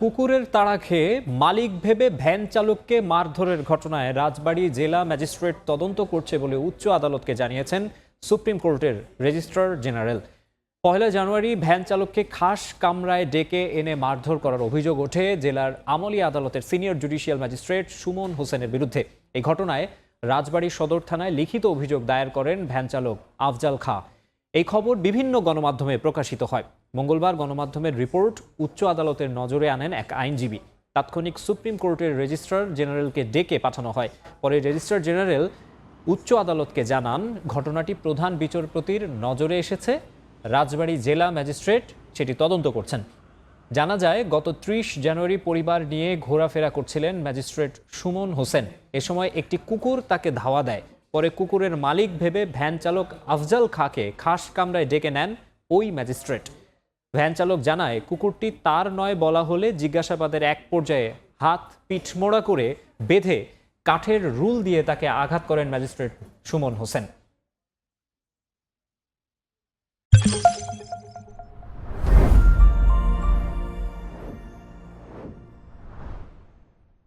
কুকুরের তাড়া খেয়ে মালিক ভেবে ভ্যান চালককে মারধরের ঘটনায় রাজবাড়ী জেলা ম্যাজিস্ট্রেট তদন্ত করছে বলে উচ্চ আদালতকে জানিয়েছেন সুপ্রিম কোর্টের রেজিস্ট্রার জেনারেল। পয়লা জানুয়ারি ভ্যান চালককে খাস কামরায় ডেকে এনে মারধর করার অভিযোগ ওঠে জেলার আমলি আদালতের সিনিয়র জুডিশিয়াল ম্যাজিস্ট্রেট সুমন হোসেনের বিরুদ্ধে। এই ঘটনায় রাজবাড়ী সদর থানায় লিখিত অভিযোগ দায়ের করেন ভ্যান চালক আফজাল খা। এই খবর বিভিন্ন গণমাধ্যমে প্রকাশিত হয়। মঙ্গলবার গণমাধ্যমের রিপোর্ট উচ্চ আদালতের নজরে আনেন এক আইনজীবী। তাৎক্ষণিক সুপ্রিম কোর্টের রেজিস্ট্রার জেনারেলকে ডেকে পাঠানো হয়। পরে রেজিস্ট্রার জেনারেল উচ্চ আদালতকে জানান, ঘটনাটি প্রধান বিচারপতির নজরে এসেছে। রাজবাড়ী জেলা ম্যাজিস্ট্রেট সেটি তদন্ত করছেন। জানা যায়, গত ত্রিশ জানুয়ারি পরিবার নিয়ে ঘোরাফেরা করছিলেন ম্যাজিস্ট্রেট সুমন হোসেন। এ সময় একটি কুকুর তাকে ধাওয়া দেয়। পরে কুকুরের মালিক ভেবে ভ্যান চালক আফজাল খাকে খাস কামরায় ডেকে নেন ওই ম্যাজিস্ট্রেট। ভ্যান চালক জানায়, কুকুরটি তার নয় বলা হলে জিজ্ঞাসাবাদের এক পর্যায়ে হাত পিঠমোড়া করে বেঁধে কাঠের রুল দিয়ে তাকে আঘাত করেন ম্যাজিস্ট্রেট সুমন হোসেন।